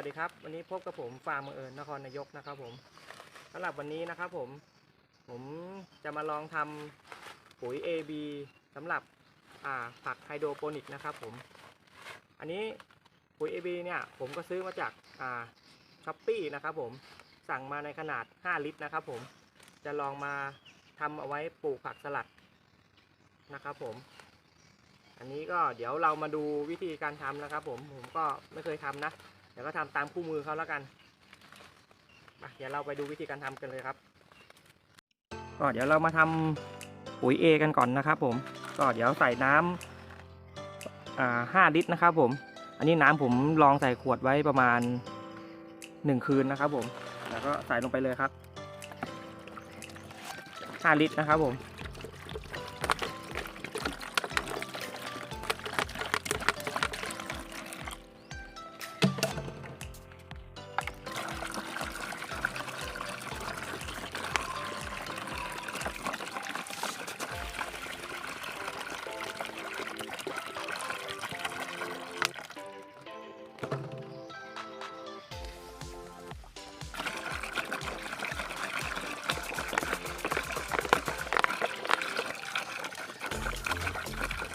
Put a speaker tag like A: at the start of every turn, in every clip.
A: ัสวัสดีครับวันนี้พบกับผมฟาร์มเอิญนครนายกนะครับผมสำหรับวันนี้นะครับผมผมจะมาลองทำปุ๋ย AB สำหรับผักไฮโดรโปนิกนะครับผม อันนี้ปุ๋ย AB เนี่ยผมก็ซื้อมาจากช้อปปี้นะครับผมสั่งมาในขนาด 5 ลิตรนะครับผมจะลองมาทำเอาไว้ปลูกผักสลัดนะครับผมอันนี้ก็เดี๋ยวเรามาดูวิธีการทำนะครับผมผมก็ไม่เคยทำนะ เดี๋ยวก็ทำตามคู่มือเขาแล้วกันเดี๋ยวเราไปดูวิธีการทำกันเลยครับ ก็เดี๋ยวเรามาทำปุ๋ย A กันก่อนนะครับ ผม ก็เดี๋ยวใส่น้ำอ่าห้าลิตรนะครับ ผม อันนี้น้ำผมลองใส่ขวดไว้ประมาณหนึ่งคืนนะครับ ผม แล้วก็ใส่ลงไปเลยครับห้าลิตรนะครับ ผม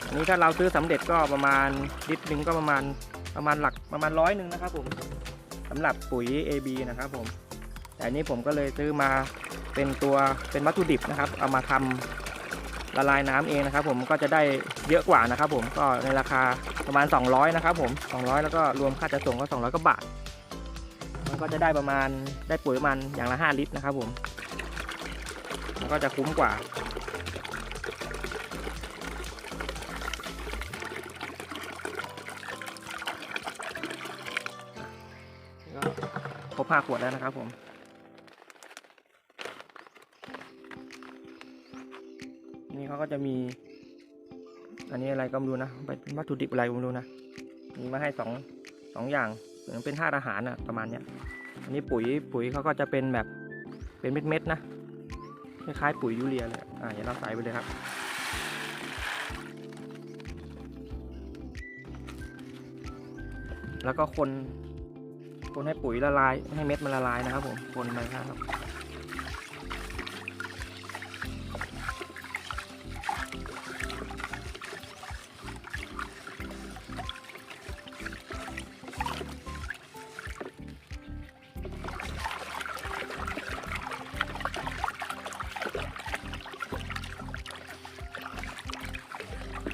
A: อันนี้ถ้าเราซื้อสำเร็จก็ประมาณลิตรหนึ่งก็ประมาณประมาณหลักประมาณร้อยหนึ่งนะครับผมสำหรับปุ๋ย AB นะครับผมแต่อันนี้ผมก็เลยซื้อมาเป็นตัวเป็นวัตถุดิบนะครับ เอามาทำละลายน้ำเองนะครับ ผมก็จะได้เยอะกว่านะครับ ผมก็ในราคาประมาณ 200 นะครับ ผม 200 แล้วก็รวมค่าจัดส่งก็ 200กว่าบาทมันก็จะได้ประมาณได้ปุ๋ยประมาณอย่างละ 5 ลิตรนะครับ ผมมันก็จะคุ้มกว่า ครบห้าขวดแล้วนะครับผมนี่เขาก็จะมี อันนี้อะไรก็ไม่รู้นะเป็นวัตถุดิบอะไรก็ไม่รู้นะมีมาให้สองสองอย่างเหมือนเป็นธาตุอาหารอะประมาณเนี้ยอันนี้ปุ๋ยปุ๋ยเขาก็จะเป็นแบบเป็นเม็ดๆนะคล้ายๆปุ๋ยยูเรียเลยอ่าเดี๋ยวเราใส่ไปเลยครับแล้วก็คน คนให้ปุ๋ยละลาย ให้เม็ดมันละลายนะครับผมคนไปครับ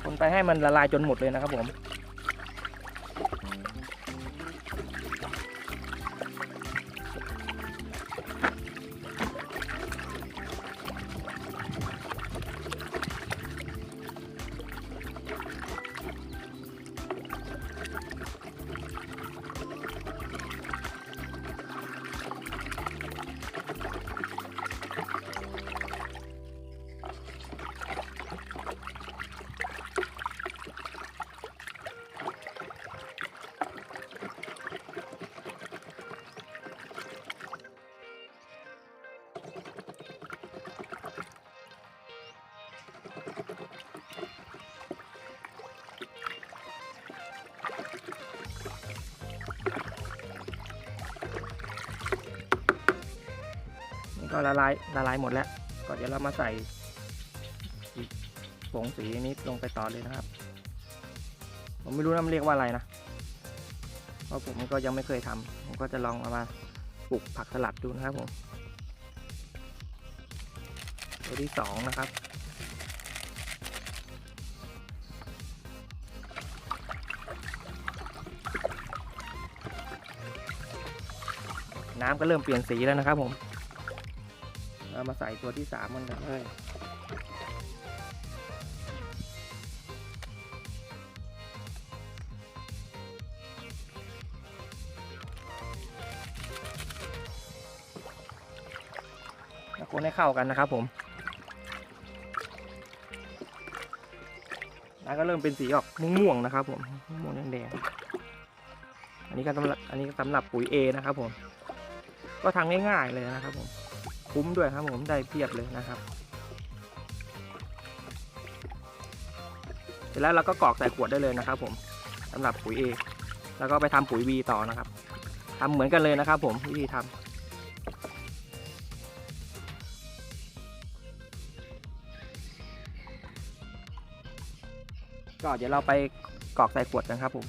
A: คนไปให้มันละลายจนหมดเลยนะครับผม ละลายละลายหมดแล้ว ก็เดี๋ยวเรามาใส่ผงสีนี้ลงไปต่อเลยนะครับ ผมไม่รู้นะมันเรียกว่าอะไรนะเพราะผมก็ยังไม่เคยทำผมก็จะลองเอามาปลูกผักสลัดดูนะครับผมตัวที่สองนะครับน้ำก็เริ่มเปลี่ยนสีแล้วนะครับผม เรามาใส่ตัวที่สามมันกันเลยแล้วคนให้เข้ากันนะครับผมน้ำก็เริ่มเป็นสีออกม่วงๆนะครับ ผมม่วงแดงๆอันนี้ก็สำหรับอันนี้ก็สำหรับปุ๋ย A นะครับผม ก็ทำง่ายๆเลยนะครับผม คุ้มด้วยครับผมได้เพียบเลยนะครับ เสร็จแล้วเราก็กรอกใส่ขวดได้เลยนะครับ ผมสำหรับปุ๋ย A แล้วก็ไปทำปุ๋ย B ต่อนะครับทำเหมือนกันเลยนะครับ ผมวิธีทำก็เดี๋ยวเราไปกรอกใส่ขวดกันครับผม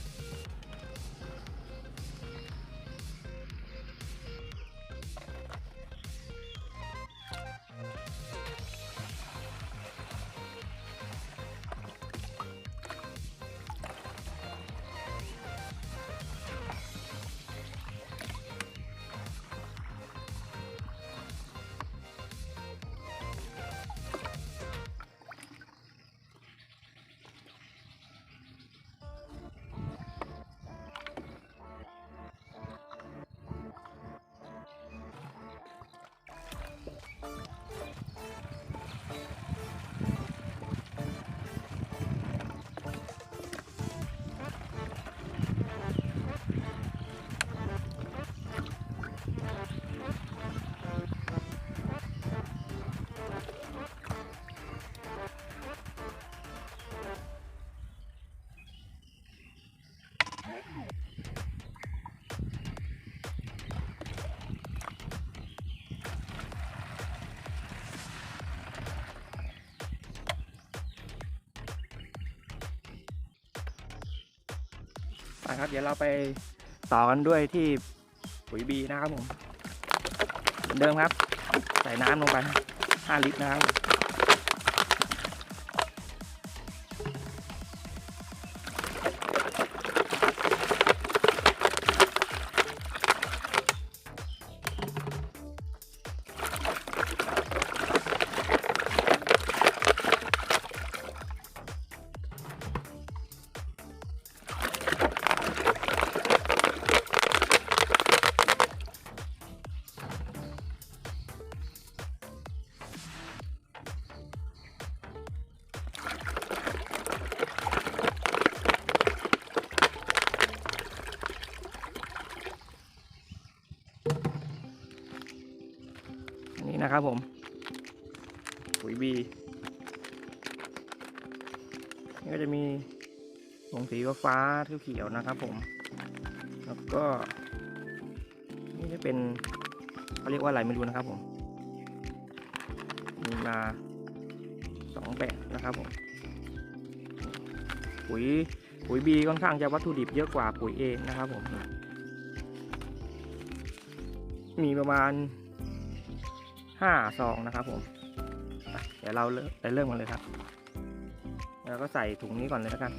A: นะครับ เดี๋ยวเราไปต่อกันด้วยที่ปุ๋ยบีนะครับผมเหมือนเดิมครับ ใส่น้ำลงไป 5 ลิตรนะครับ นะครับผมปุ๋ยบีนี่ก็จะมีผงสีฟ้าเขียวๆนะครับผม แล้วก็นี่จะเป็นเขาเรียกว่าอะไรไม่รู้นะครับผมมีมาสองแบบนะครับผมปุ๋ยปุ๋ยบีค่อนข้างจะวัตถุดิบเยอะกว่าปุ๋ยเอนะครับผม มีประมาณ ห้าซองนะครับผมเดี๋ยวเราไปเริ่มกันเลยครับแล้วก็ใส่ถุงนี้ก่อนเลยแล้วกัน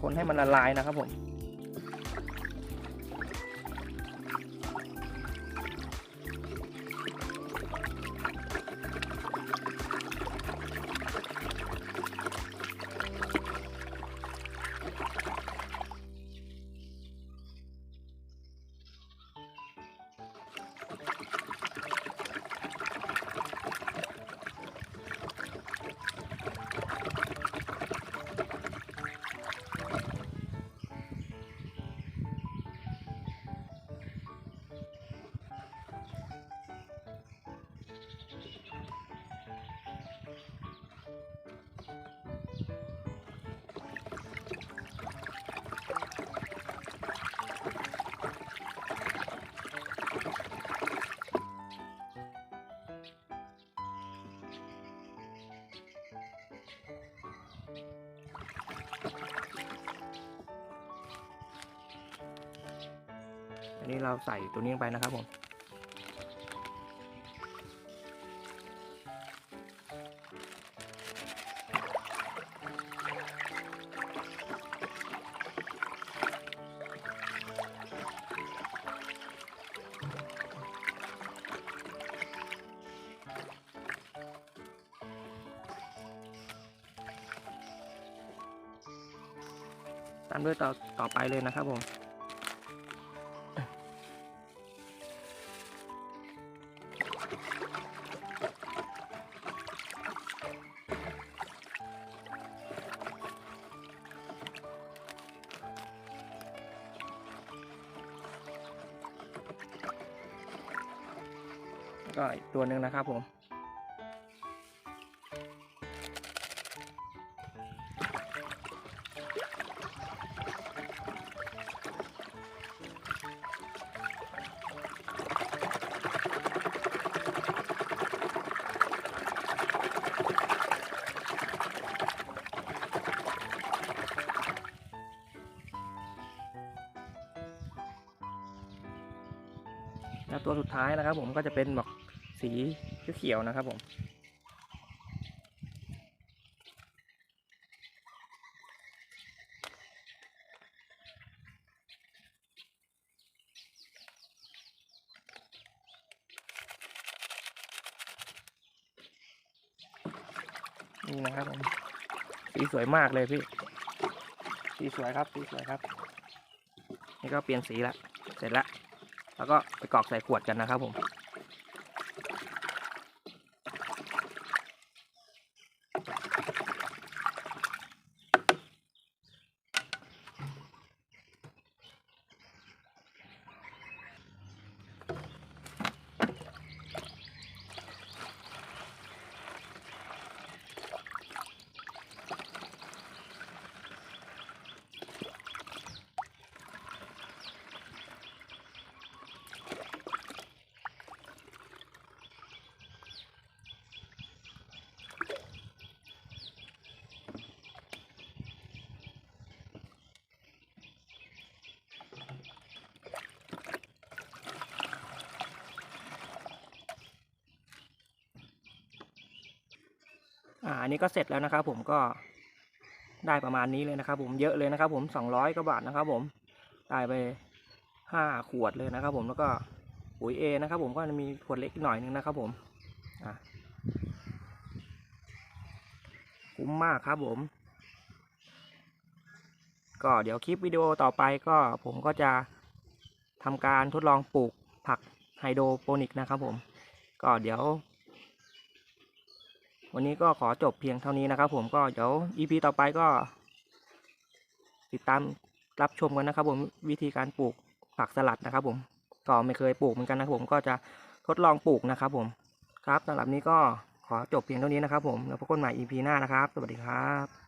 A: คนให้มันละลายนะครับผม นนี้เราใส่ตัวนี้ลงไปนะครับผมตามด้วยต่อต่อไปเลยนะครับผม ก็อีกตัวหนึ่งนะครับผม แล้วตัวสุดท้ายนะครับผมก็จะเป็นแบบ สีเขียวนะครับผมนี่นะครับผมสีสวยมากเลยพี่ สีสวยครับ สีสวยครับ นี่ก็เปลี่ยนสีละ เสร็จละ แล้วก็ไปกรอกใส่ขวดกันนะครับผม อ่าอันนี้ก็เสร็จแล้วนะครับ ผมก็ได้ประมาณนี้เลยนะครับ ผมเยอะเลยนะครับ ผมสองร้อยกว่าบาทนะครับ ผมได้ไปห้าขวดเลยนะครับ ผมแล้วก็ปุ๋ยเอนะครับ ผมก็จะมีขวดเล็กอีกหน่อยนึงนะครับ ผมอะคุ้มมากครับผม ก็เดี๋ยวคลิปวิดีโอต่อไปก็ผมก็จะทำการทดลองปลูกผักไฮโดรโปนิกนะครับผม ก็เดี๋ยว วันนี้ก็ขอจบเพียงเท่านี้นะครับผมก็เดี๋ยว EP ต่อไปก็ ติดตามรับชมกันนะครับ ผมวิธีการปลูกผักสลัดนะครับ ผมก็ไม่เคยปลูกเหมือนกันนะครับ ผมก็จะทดลองปลูกนะครับ ผมครับสำหรับนี้ก็ขอจบเพียงเท่านี้นะครับ ผมแล้วพบกันใหม่ EP หน้านะครับ สวัสดีครับ